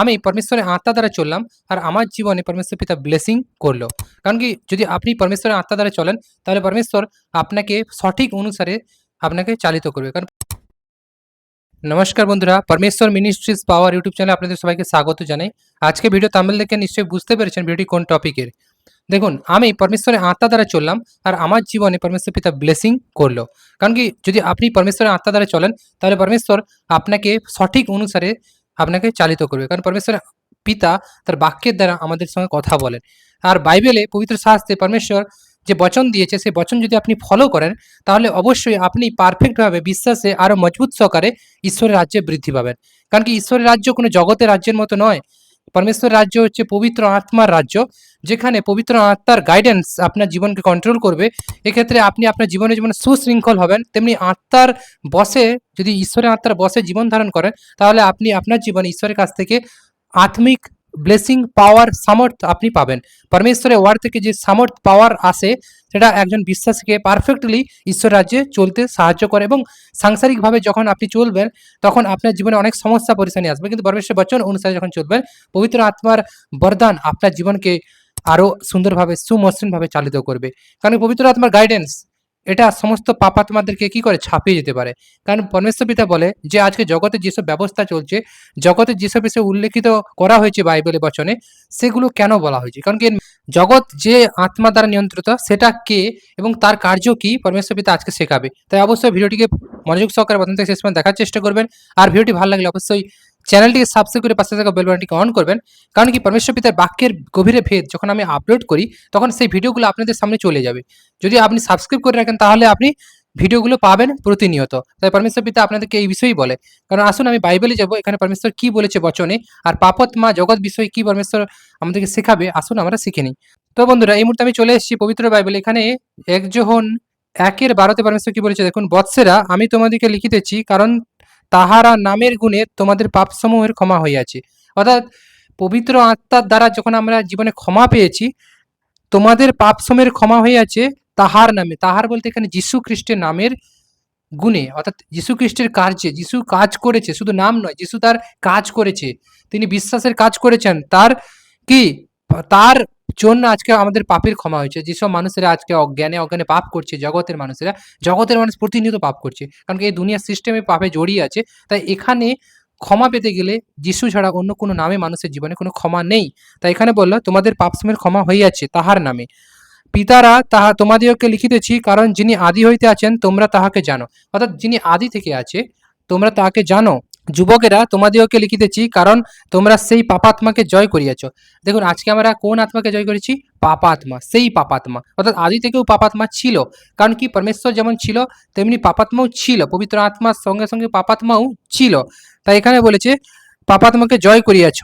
আমি পরমেশ্বরের আত্মা দ্বারা চললাম আর আমার জীবনে পরমেশ্বর পিতা ব্লেসিং করল। কারণ কি, যদি আপনি পরমেশ্বরের আত্মা দ্বারা চলেন, তাহলে পরমেশ্বর আপনাকে সঠিক অনুসারে আপনাকে চালিত করবে। কারণ নমস্কার বন্ধুরা, পরমেশ্বর মিনিস্ট্রিজ পাওয়ার ইউটিউব চ্যানেলে আপনাদের সবাইকে স্বাগত জানাই। আজকে ভিডিও তামিল দেখে নিশ্চয়ই বুঝতে পেরেছেন ভিডিওটি কোন টপিকের দেখুন, আমি পরমেশ্বরের আত্মা দ্বারা চললাম আর আমার জীবনে পরমেশ্বর পিতা ব্লেসিং করল। কারণ কি, যদি আপনি পরমেশ্বরের আত্মা দ্বারা চলেন, তাহলে পরমেশ্বর আপনাকে সঠিক অনুসারে আপনাকে চালিত করবে। কারণ পরমেশ্বর পিতা তার বাক্যের দ্বারা আমাদের সঙ্গে কথা বলেন। আর বাইবেলে পবিত্র শাস্ত্রে পরমেশ্বর যে বচন দিয়েছে সেই বচন যদি আপনি ফলো করেন, তাহলে অবশ্যই আপনি পারফেক্টভাবে বিশ্বাসে আরও মজবুত সহকারে ঈশ্বরের রাজ্যে বৃদ্ধি পাবেন। কারণ কি, ঈশ্বরের রাজ্য কোনো জগতের রাজ্যের মতো নয়। পরমেশ্বর রাজ্য হচ্ছে পবিত্র আত্মার রাজ্য। যেখানে পবিত্র আত্মার গাইডেন্স আপনার জীবনকে কন্ট্রোল করবে, এক্ষেত্রে আপনি আপনার জীবনে যেমন সুশৃঙ্খল হবেন, তেমনি আত্মার বসে, যদি ঈশ্বরের আত্মার বসে জীবন ধারণ করেন, তাহলে আপনি আপনার জীবনে ঈশ্বরের কাছ থেকে আত্মিক ব্লেসিং পাওয়ার সামর্থ্য আপনি পাবেন। পরমেশ্বরের ওয়ার্ড থেকে যে সামর্থ্য পাওয়ার আসে, সেটা একজন বিশ্বাসীকে পারফেক্টলি ঈশ্বর রাজ্যে চলতে সাহায্য করে এবং সাংসারিকভাবে যখন আপনি চলবেন, তখন আপনার জীবনে অনেক সমস্যা পরিশানি আসবে। কিন্তু পরমেশ্বর বচন অনুসারে যখন চলবেন, পবিত্র আত্মার বরদান আপনার জীবনকে আরও সুন্দরভাবে, সুমসৃণভাবে চালিত করবে। কারণ পবিত্র আত্মার গাইডেন্স এটা সমস্ত পাপাত্মাদেরকে কি করে? ছাপিয়ে যেতে পারে। কারণ পরমেশ্বর পিতা বলে যে, আজকে জগতে যেসব ব্যবস্থা চলছে, জগতে যেসব বিষয়ে উল্লেখিত করা হয়েছে বাইবেলের বচনে, সেগুলো কেন বলা হয়েছে? কারণ কি, জগৎ যে আত্মা দ্বারা নিয়ন্ত্রিত, সেটা কে এবং তার কার্য কি? পরমেশ্বর পিতা আজকে শেখাবে। তাই অবশ্যই ভিডিওটিকে মনোযোগ সহকারে প্রথম থেকে শেষ পর্যন্ত দেখার চেষ্টা করবেন। আর ভিডিওটি ভালো লাগলে অবশ্যই চ্যানেলটিকে সাবস্ক্রাইব করে পাশে থাকা বেল অন করবেন। কারণ কি পরমেশ্বর পিতার বাক্যের গভীরে ভেদ যখন আমি আপলোড করি, তখন সেই ভিডিওগুলো আপনাদের সামনে চলে যাবে। যদি আপনি সাবস্ক্রাইব করে রাখেন, তাহলে আপনি ভিডিওগুলো পাবেন প্রতিনিয়ত। তাই পরমেশ্বর পিতা আপনাদেরকে এই বিষয়ই বলে। কারণ আসুন আমি বাইবেলে যাব, এখানে পরমেশ্বর কি বলেছে বচনে, আর পাপত মা জগৎ বিষয়ে কি পরমেশ্বর আমাদেরকে শেখাবে, আসুন আমরা শিখে নিই। তো বন্ধুরা, এই মুহূর্তে আমি চলে এসেছি পবিত্র বাইবেল। এখানে একজন একের বারোতে পরমেশ্বর কি বলেছে, দেখুন, বৎসেরা, আমি তোমাদেরকে লিখিতেছি, কারণ তাহারা নামের গুণে তোমাদের পাপসমূহের ক্ষমা হইয়াছে। অর্থাৎ পবিত্র আত্মার দ্বারা যখন আমরা জীবনে ক্ষমা পেয়েছি, তোমাদের পাপসমূহের ক্ষমা হইয়াছে তাহার নামে। তাহার বলতে এখানে যিশু খ্রিস্টের নামের গুণে, অর্থাৎ যিশু খ্রিস্টের কার্যে। যিশু কাজ করেছে, শুধু নাম নয়, যিশু তার কাজ করেছে। তিনি বিশ্বাসের কাজ করেছেন। তার কি? তার জন্য আজকে আমাদের পাপের ক্ষমা হয়েছে। যেসব মানুষেরা আজকে অজ্ঞানে অজ্ঞানে পাপ করছে, জগতের মানুষেরা, জগতের মানুষ প্রতিনিয়ত পাপ করছে। কারণ এই দুনিয়ার সিস্টেমে পাপে জড়িয়ে আছে। তাই এখানে ক্ষমা পেতে গেলে যিশু ছাড়া অন্য কোনো নামে মানুষের জীবনে কোনো ক্ষমা নেই। তাই এখানে বলল, তোমাদের পাপসমের ক্ষমা হইয়াছে তাহার নামে। পিতারা তাহা তোমাদিওকে লিখিতেছি কারণ যিনি আদি হইতে আছেন তোমরা তাহাকে জানো। অর্থাৎ যিনি আদি থেকে আছে, তোমরা তাহাকে জানো। যুবকেরা তোমাদিওকে লিখিতেছি কারণ তোমরা সেই পাপাত্মাকে জয় করিয়াছ। দেখুন, আজকে আমরা কোন আত্মাকে জয় করেছি? পাপাত্মা, সেই পাপাত্মা। অর্থাৎ আদি থেকেও পাপাত্মা ছিল, কারণ কি? পরমেশ্বর যেমন ছিল, তেমনি পাপাত্মাও ছিল, পবিত্র আত্মার সঙ্গে সঙ্গে পাপাত্মাও ছিল। তাই এখানে বলেছে, পাপাত্মাকে জয় করিয়াছ।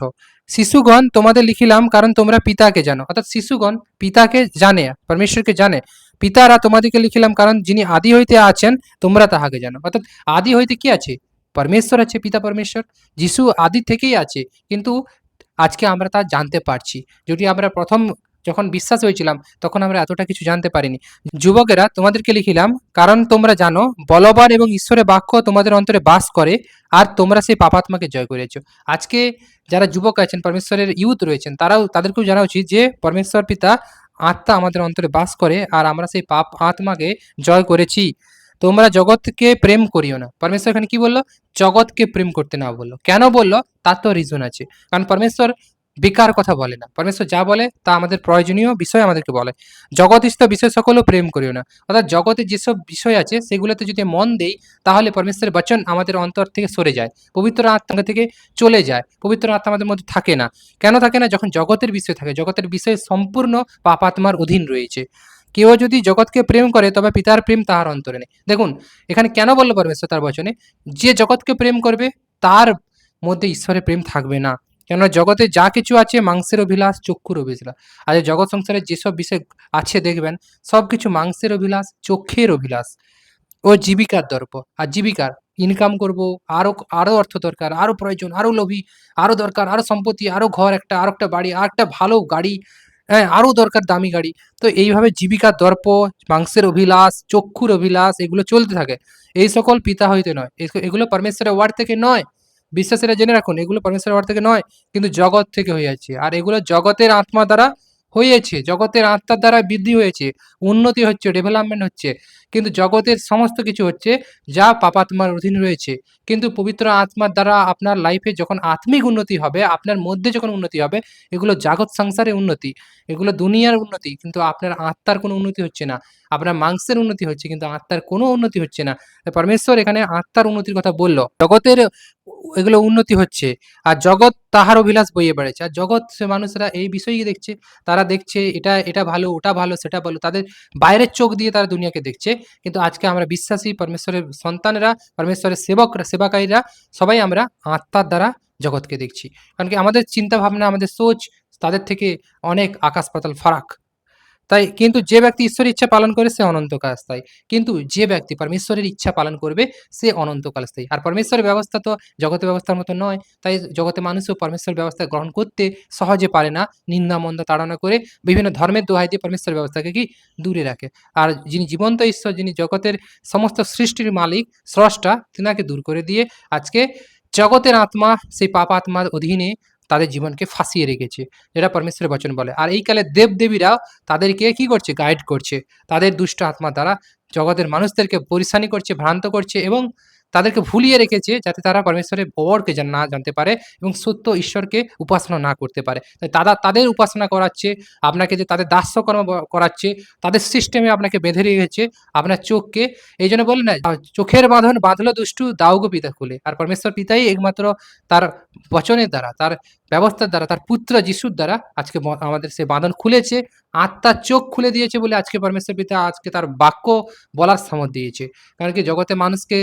শিশুগণ, তোমাদের লিখিলাম, কারণ তোমরা পিতাকে জানো। অর্থাৎ শিশুগণ পিতাকে জানে, পরমেশ্বরকে জানে। পিতারা তোমাদেরকে লিখিলাম, কারণ যিনি আদি হইতে আছেন, তোমরা তাহাকে জানো। অর্থাৎ আদি হইতে কি আছে? পরমেশ্বর আছে পিতা পরমেশ্বর যিশু আদি থেকেই আছে। কিন্তু আজকে আমরা তা জানতে পারছি। যদি আমরা প্রথম যখন বিশ্বাস হয়েছিলাম, তখন আমরা এতটা কিছু জানতে পারিনি। যুবকেরা, তোমাদেরকে লিখিলাম, কারণ তোমরা জানো, বলবান এবং ঈশ্বরের বাক্য তোমাদের অন্তরে বাস করে, আর তোমরা সেই পাপাত্মাকে জয় করেছ। আজকে যারা যুবক আছেন, পরমেশ্বরের ইউথ রয়েছেন, তারাও, তাদেরকেও জানা উচিত যে, পরমেশ্বর পিতা আত্মা আমাদের অন্তরে বাস করে, আর আমরা সেই পাপ আত্মাকে জয় করেছি। তোমরা জগৎকে প্রেম করিও না। পরমেশ্বর এখানে কি বলল? জগৎকে প্রেম করতে না বলল। কেন বলল? তার তো রিজন আছে। কারণ পরমেশ্বর বেকার কথা বলে না। পরমেশ্বর যা বলে তা আমাদের প্রয়োজনীয় বিষয় আমাদেরকে বলে। জগতিস্থ বিষয় সকলও প্রেম করিও না। অর্থাৎ জগতে যেসব বিষয় আছে, সেগুলোতে যদি মন দেই, তাহলে পরমেশ্বরের বচন আমাদের অন্তর থেকে সরে যায়। পবিত্র আত্মা থেকে চলে যায়। পবিত্র আত্মা আমাদের মধ্যে থাকে না। কেন থাকে না? যখন জগতের বিষয় থাকে, জগতের বিষয় সম্পূর্ণ পাপাত্মার অধীন রয়েছে। কেউ যদি জগৎকে প্রেম করে, তবে পিতার প্রেম তাহার অন্তরে নেই। দেখুন, এখানে কেন বলল পরমেশ্বর তার বচনে? যে জগৎকে প্রেম করবে, তার মধ্যে ঈশ্বরের প্রেম থাকবে না। কেননা জগতে যা কিছু আছে, মাংসের অভিলাষ, চক্ষুর অভিলাষ। আর জগৎ সংসারে যেসব বিষয় আছে, দেখবেন, সব কিছু মাংসের অভিলাষ, চক্ষের অভিলাষ। ও জীবিকার দর্প। আর জীবিকার ইনকাম করব, আরও আরও অর্থ দরকার, আরও প্রয়োজন, আরও লোভী, আরও দরকার, আরও সম্পত্তি, আরও ঘর একটা, আরও একটা বাড়ি আর একটা ভালো গাড়ি হ্যাঁ আরও দরকার দামি গাড়ি। তো এইভাবে জীবিকার দর্প, মাংসের অভিলাষ, চক্ষুর অভিলাষ, এগুলো চলতে থাকে। এই সকল পিতা হইতে নয়। এগুলো পরমেশ্বরের ওয়ার্ড থেকে নয়। বিশ্বাসীরা জেনে রাখুন, এগুলো পরমেশ্বরের ওয়ার্ড থেকে নয়, কিন্তু জগৎ থেকে হয়ে যাচ্ছে আর এগুলো জগতের আত্মা দ্বারা হয়েছে, জগতের আত্মার দ্বারা বৃদ্ধি হয়েছে, উন্নতি হচ্ছে ডেভেলপমেন্ট হচ্ছে, কিন্তু জগতের সমস্ত কিছু হচ্ছে যা পাপাত্মার অধীন রয়েছে। কিন্তু পবিত্র আত্মার দ্বারা আপনার লাইফে যখন আত্মিক উন্নতি হবে, আপনার মধ্যে যখন উন্নতি হবে, এগুলো জাগত সংসারে উন্নতি, এগুলো দুনিয়ার উন্নতি, কিন্তু আপনার আত্মার কোনো উন্নতি হচ্ছে না। আপনার মাংসের উন্নতি হচ্ছে, কিন্তু আত্মার কোনো উন্নতি হচ্ছে না। পরমেশ্বর এখানে আত্মার উন্নতির কথা বলল। জগতের এগুলো উন্নতি হচ্ছে। আর জগৎ তাহার অভিলাষ বইয়ে বেড়েছে আর জগৎ মানুষরা এই বিষয়ই দেখছে, তারা দেখছে এটা এটা ভালো, ওটা ভালো, সেটা ভালো, তাদের বাইরের চোখ দিয়ে তারা দুনিয়াকে দেখছে। কিন্তু আজকে আমরা বিশ্বাসী পরমেশ্বরের সন্তানরা, পরমেশ্বরের সেবকরা সেবাকারীরা, সবাই আমরা আত্মার দ্বারা জগৎকে দেখছি। কারণ কি আমাদের চিন্তা ভাবনা আমাদের সোচ, তাদের থেকে অনেক আকাশ পাতাল ফারাক। তাই কিন্তু যে ব্যক্তি ঈশ্বরের ইচ্ছা পালন করে, সে অনন্তকাল স্থায়ী। কিন্তু যে ব্যক্তি পরমেশ্বরের ইচ্ছা পালন করবে, সে অনন্তকাল স্থায়ী। আর পরমেশ্বরের ব্যবস্থা তো জগতের ব্যবস্থার মতো নয়। তাই জগতে মানুষও পরমেশ্বরের ব্যবস্থা গ্রহণ করতে সহজে পারে না, নিন্দা, মন্দ, তাড়না করে বিভিন্ন ধর্মের দোহাই দিয়ে পরমেশ্বরের ব্যবস্থাকে কি দূরে রাখে। আর যিনি জীবন্ত ঈশ্বর, যিনি জগতের সমস্ত সৃষ্টির মালিক, স্রষ্টা, তিনাকে দূর করে দিয়ে আজকে জগতের আত্মা, সেই পাপ আত্মার অধীনে তাদের জীবনকে ফাঁসিয়ে রেখেছে, যেটা পরমেশ্বরের বচন বলে। আর এই কালে দেবদেবীরাও তাদেরকে কি করছে? গাইড করছে। তাদের দুষ্ট আত্মা দ্বারা জগতের মানুষদেরকে পরিশানি করছে, ভ্রান্ত করছে এবং তাদেরকে ভুলিয়ে রেখেছে যাতে তারা পরমেশ্বরের বরকে না জানতে পারে এবং সত্য ঈশ্বরকে উপাসনা না করতে পারে। তারা তাদের উপাসনা করাচ্ছে, আপনাকে যে তাদের দাস্যকর্ম করাচ্ছে, তাদের সিস্টেমে আপনাকে বেঁধে রেখেছে, আপনার চোখকে। এই জন্য বলে না, চোখের বাঁধন বাঁধলো দুষ্টু দাউগো পিতা খুলে। আর পরমেশ্বর পিতাই একমাত্র তার বচনের দ্বারা, তার ব্যবস্থার দ্বারা, তার পুত্র যিশুর দ্বারা আজকে আমাদের সে বাঁধন খুলেছে আত্মার চোখ খুলে দিয়েছে বলে আজকে পরমেশ্বর পিতা আজকে তার বাক্য বলার সামর্থ্য দিয়েছে। কারণ কি, জগতে মানুষকে,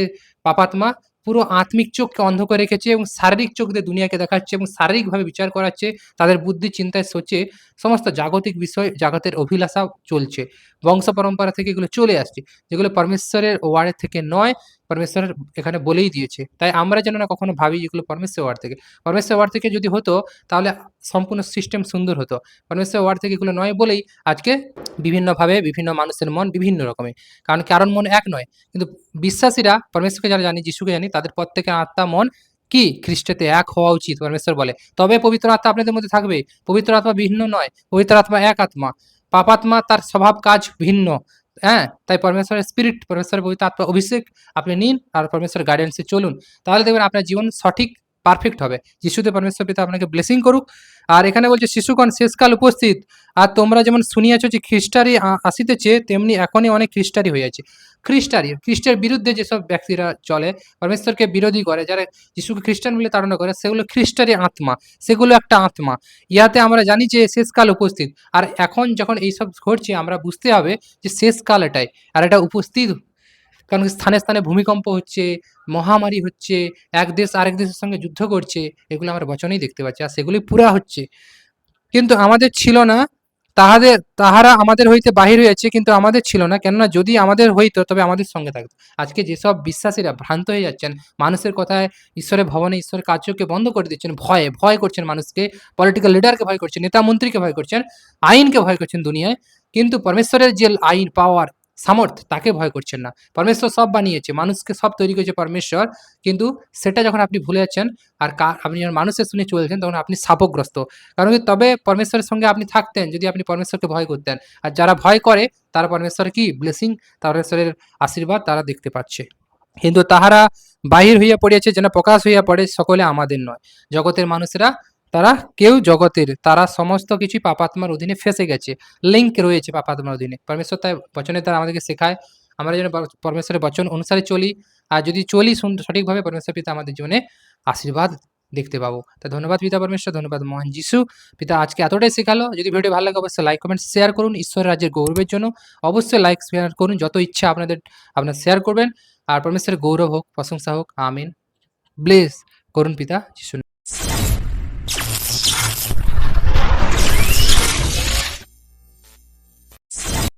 পাপাত্মা পুরো আত্মিক চোখকে অন্ধ করে রেখেছে এবং শারীরিক চোখ দিয়ে দুনিয়াকে দেখাচ্ছে এবং শারীরিকভাবে বিচার করাচ্ছে, তাদের বুদ্ধি, চিন্তায় সোচে সমস্ত জাগতিক বিষয়, জাগতের অভিলাষা চলছে। বংশ পরম্পরা থেকে এগুলো চলে আসছে, যেগুলো পরমেশ্বরের ওয়ার্ডের থেকে নয় পরমেশ্বরের এখানে বলেই দিয়েছে। তাই আমরা যেন না কখনো ভাবি যেগুলো পরমেশ্বর ওয়ার্ড থেকে। পরমেশ্বর ওয়ার্ড থেকে যদি হতো, তাহলে সম্পূর্ণ সিস্টেম সুন্দর হতো। পরমেশ্বর ওয়ার্ড থেকে এগুলো নয় বলেই আজকে বিভিন্নভাবে বিভিন্ন মানুষের মন বিভিন্ন রকমের। কারণ কারণ মন এক নয়। কিন্তু বিশ্বাসীরা, পরমেশ্বরকে যারা জানি, যিশুকে জানি, তাদের প্রত্যেকের আত্মা, মন কি? খ্রিস্টতে এক হওয়া উচিত, পরমেশ্বর বলে। তবে পবিত্র আত্মা আপনাদের মধ্যে থাকবে। পবিত্র আত্মা ভিন্ন নয়, পবিত্র আত্মা এক আত্মা। পাপাত্মা তার স্বভাব কাজ ভিন্ন। হ্যাঁ তাই পরমেশ্বরের স্পিরিট পরমেশ্বরের পবিত্র আত্মা অভিষেক আপনি নিন আর পরমেশ্বরের গাইডেন্সে চলুন। তাহলে দেখবেন আপনার জীবন সঠিক পারফেক্ট হবে। যিশুতে পরমেশ্বর পিতা আপনাকে ব্লেসিং করুক। আর এখানে বলছে, শিশুগণ শেষকাল উপস্থিত। আর তোমরা যেমন শুনিয়াছ যে খ্রিস্টারি আসিতেছে, তেমনি এখনই অনেক খ্রিস্টারি হয়েছে খ্রিস্টারি, খ্রিস্টের বিরুদ্ধে যেসব ব্যক্তিরা চলে, পরমেশ্বরকে বিরোধী করে, যারা যিশুকে খ্রিস্টান বলে তাড়না করে, সেগুলো খ্রিস্টারি আত্মা, সেগুলো একটা আত্মা। ইয়াতে আমরা জানি যে শেষকাল উপস্থিত। আর এখন যখন এইসব ঘটছে, আমরা বুঝতে হবে যে শেষকাল এটাই আর এটা উপস্থিত, কারণ স্থানে স্থানে ভূমিকম্প হচ্ছে, মহামারী হচ্ছে, এক দেশ আরেক দেশের সঙ্গে যুদ্ধ করছে, এগুলো আমরা বচনেই দেখতে পাচ্ছি, আর সেগুলি পুরা হচ্ছে। কিন্তু আমাদের ছিল না তাহাদের, তাহারা আমাদের হইতে বাহির হয়েছে কিন্তু আমাদের ছিল না। কেননা যদি আমাদের হইতো, তবে আমাদের সঙ্গে থাকতো। আজকে যেসব বিশ্বাসীরা ভ্রান্ত হয়ে যাচ্ছেন, মানুষের কথায় ঈশ্বরের ভবনে ঈশ্বরের কার্যকে বন্ধ করে দিচ্ছেন, ভয়ে, ভয় করছেন মানুষকে পলিটিক্যাল লিডারকে ভয় করছেন, নেতা মন্ত্রীকে ভয় করছেন, আইনকে ভয় করছেন দুনিয়ায়, কিন্তু পরমেশ্বরের যে আইন পাওয়ার সামর্থ্য তাকে ভয় করছেন না। পরমেশ্বর সব বানিয়েছে, মানুষকে সব তৈরি করেছে পরমেশ্বর, কিন্তু সেটা যখন আপনি ভুলে যাচ্ছেন, আর আপনি যখন মানুষের শুনে চলছেন তখন আপনি শাপগ্রস্ত কারণ তবে পরমেশ্বরের সঙ্গে আপনি থাকতেন, যদি আপনি পরমেশ্বরকে ভয় করতেন। আর যারা ভয় করে, তারা পরমেশ্বরের কি? ব্লেসিং পরমেশ্বরের আশীর্বাদ তারা দেখতে পাচ্ছে। কিন্তু তাহারা বাহির হইয়া পড়িয়াছে, যেন প্রকাশ হইয়া পড়ে, সকলে আমাদের নয়। জগতের মানুষেরা তারা কেউ জগতের, তারা সমস্ত কিছু পাপাত্মার অধীনে ফেসে গেছে। লিঙ্ক রয়েছে পাপাত্মার অধীনে। পরমেশ্বর তাই বচনের দ্বারা আমাদেরকে শেখায়। আমরা যেন পরমেশ্বরের বচন অনুসারে চলি। আর যদি চলি সঠিকভাবে, পরমেশ্বর পিতা আমাদের জীবনে আশীর্বাদ দেখতে পাবো। তা ধন্যবাদ পিতা পরমেশ্বর, ধন্যবাদ মহান যিশু। পিতা আজকে এতটাই শেখালো। যদি ভিডিও ভালো লাগে, অবশ্যই লাইক কমেন্ট শেয়ার করুন। ঈশ্বরের রাজ্যের গৌরবের জন্য অবশ্যই লাইক শেয়ার করুন। যত ইচ্ছা আপনাদের, আপনার শেয়ার করবেন। আর পরমেশ্বরের গৌরব হোক, প্রশংসা হোক, আমিন। ব্লেস করুন পিতা যিশু